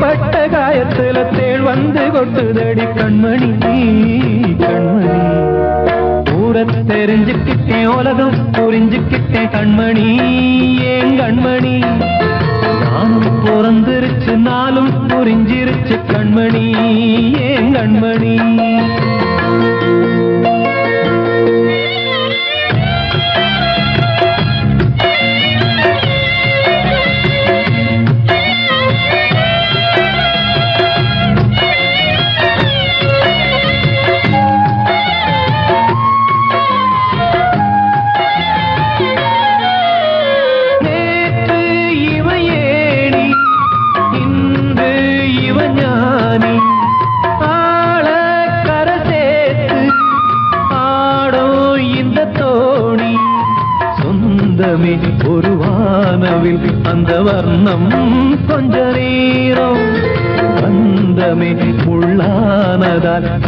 பட்ட காயத்துல தேள் வந்து கொட்டுதடி கண்மணி கண்மணி. ஊர தெரிஞ்சுக்கிட்டேன் உலகம் புரிஞ்சுக்கிட்டேன் கண்மணி ஏன் கண்மணி? நானும் பிறந்திருச்சு நாளும் புரிஞ்சிருச்சு கண்மணி ஏன் கண்மணி?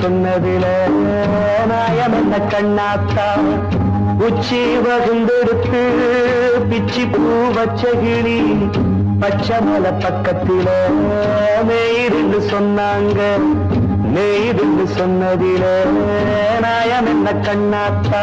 சொன்னதில நாயம் என்ன கண்ணாத்தா? உச்சி வகுந்தெடுத்து பிச்சி பூ வச்சகிளி பச்சை மலை பக்கத்தில மேயிருந்து சொன்னாங்க. மேயிருந்து சொன்னதில நாயம் என்ன கண்ணாத்தா?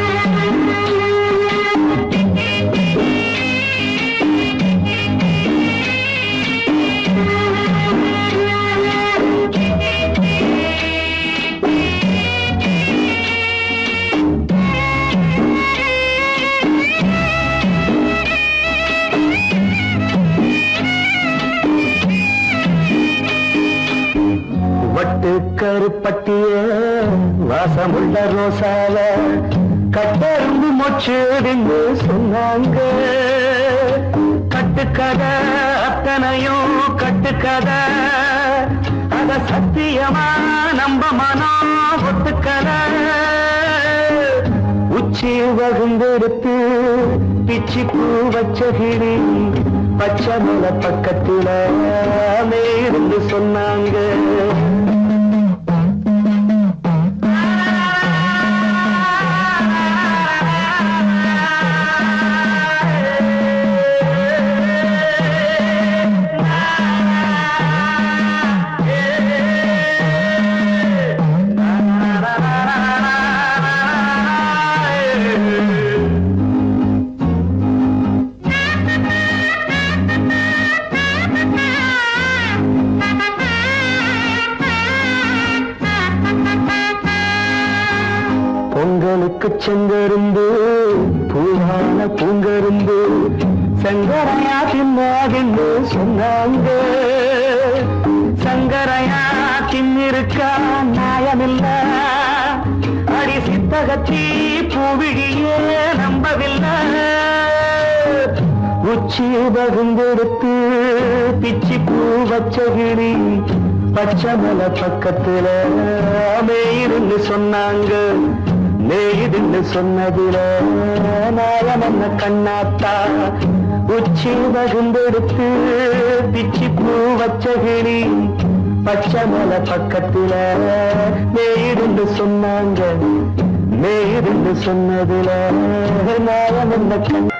உள்ள ரோசால கட்டெரும்பு மொச்சுடுன்னு சொன்னாங்க. கட்டுக்கதை அத்தனையும் கட்டுக்கதை. அத சத்தியமா நம்ப மனம் ஒத்துக்கதை உச்சி வகுந்தெடுத்து பிச்சி பூ வச்சகிரி பச்சை மலை பக்கத்துல மேலிருந்து சொன்னாங்க. பூவான பூங்கருந்து சங்கரையா தின்னாதுன்னு சொன்னாங்க. சங்கரையா தின்னிருக்க? நியாயமில்ல. அடி சித்தகத்தி பூவிழியே நம்பவில்லை. உச்சி பகுந்தெடுத்து பிச்சி பூ வச்ச கிளி பச்சை மலை பக்கத்துல மேயிருந்து சொன்னாங்க. மேயிருந்து சொன்னதுல நாயம் என்ன கண்ணாத்தா? உச்சி வகுந்தெடுத்து பிச்சி பூ வச்ச கிளி பச்சை மலை பக்கத்துல மேயிருந்து சொன்னாங்க. மேயிருந்து சொன்னதுல நாயம் என்ன கண்ணா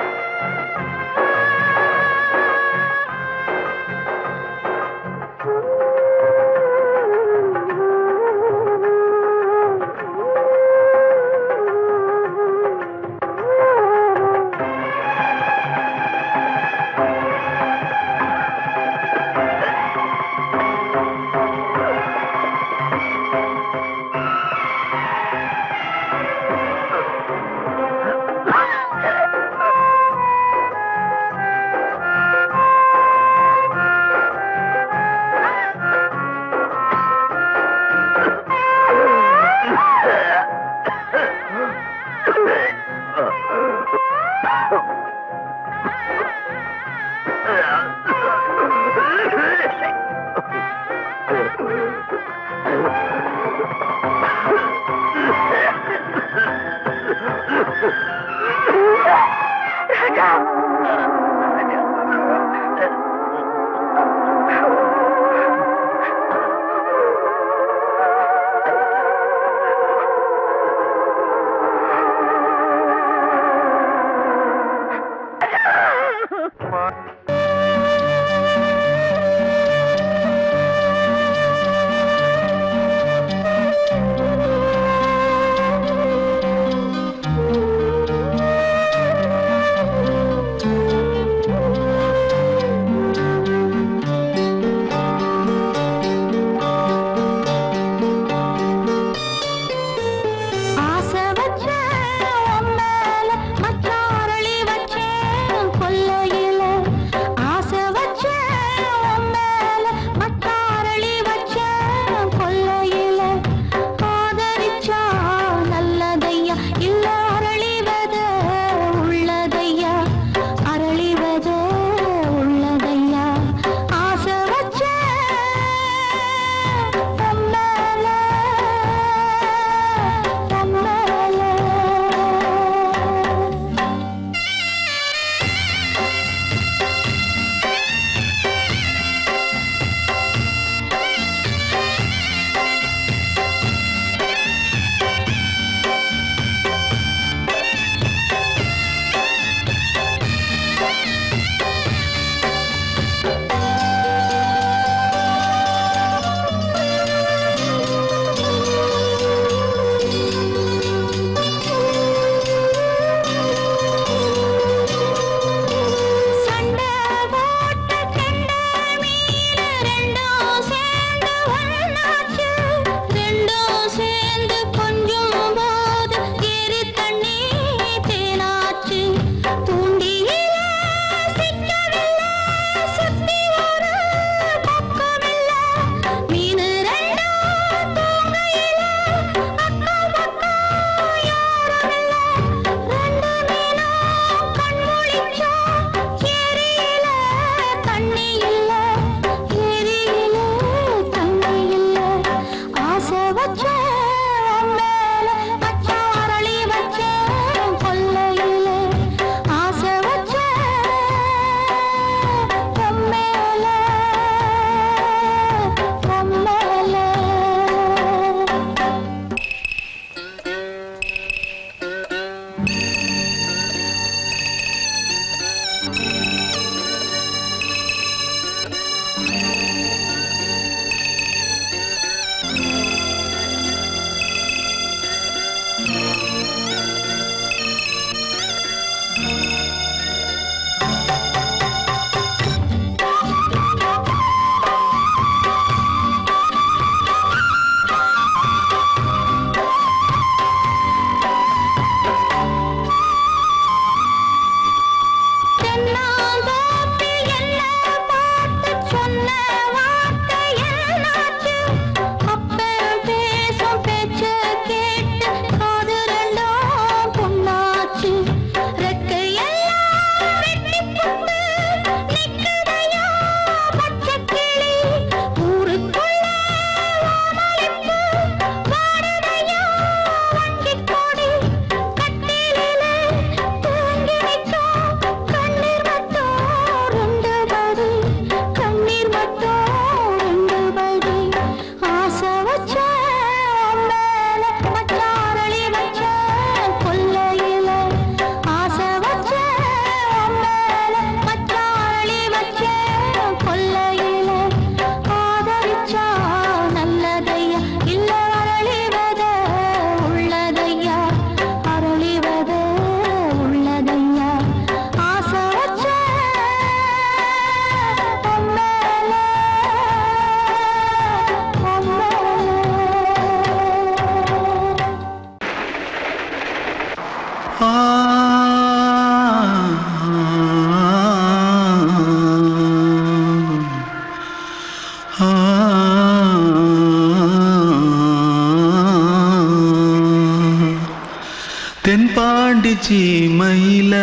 தென்பாண்டி சீமையில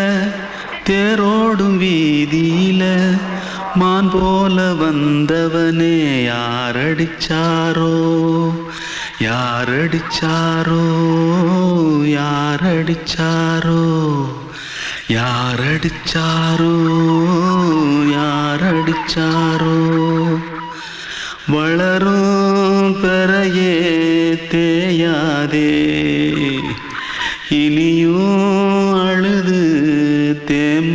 தேரோடும் வீதியில மான் போல வந்தவனே யாரடிச்சாரோ? யாரடிச்சாரோ? யாரடிச்சாரோ? யாரடிச்சாரோ? யாரடிச்சாரோ? வளரும்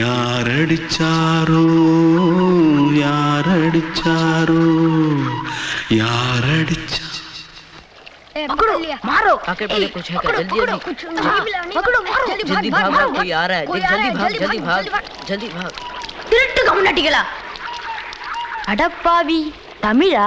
யாரடிச்சாரோ யாரடிச்சாரோ யாரடிச்சா पकड़ो मारो आके पहले कुछ है क्या जल्दी जल्दी कुछ पकड़ो मारो जल्दी भाग भाग कोई आ रहा है देख जल्दी भाग जल्दी भाग जल्दी भाग திருட்டு கம்முனாட்டிகளா அடப்பாவி தமிழா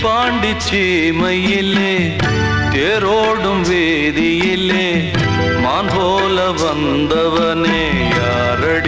தென்பாண்டி சீமையிலே தேரோடும் வேதியிலே மான் போல வந்தவனே யாரடி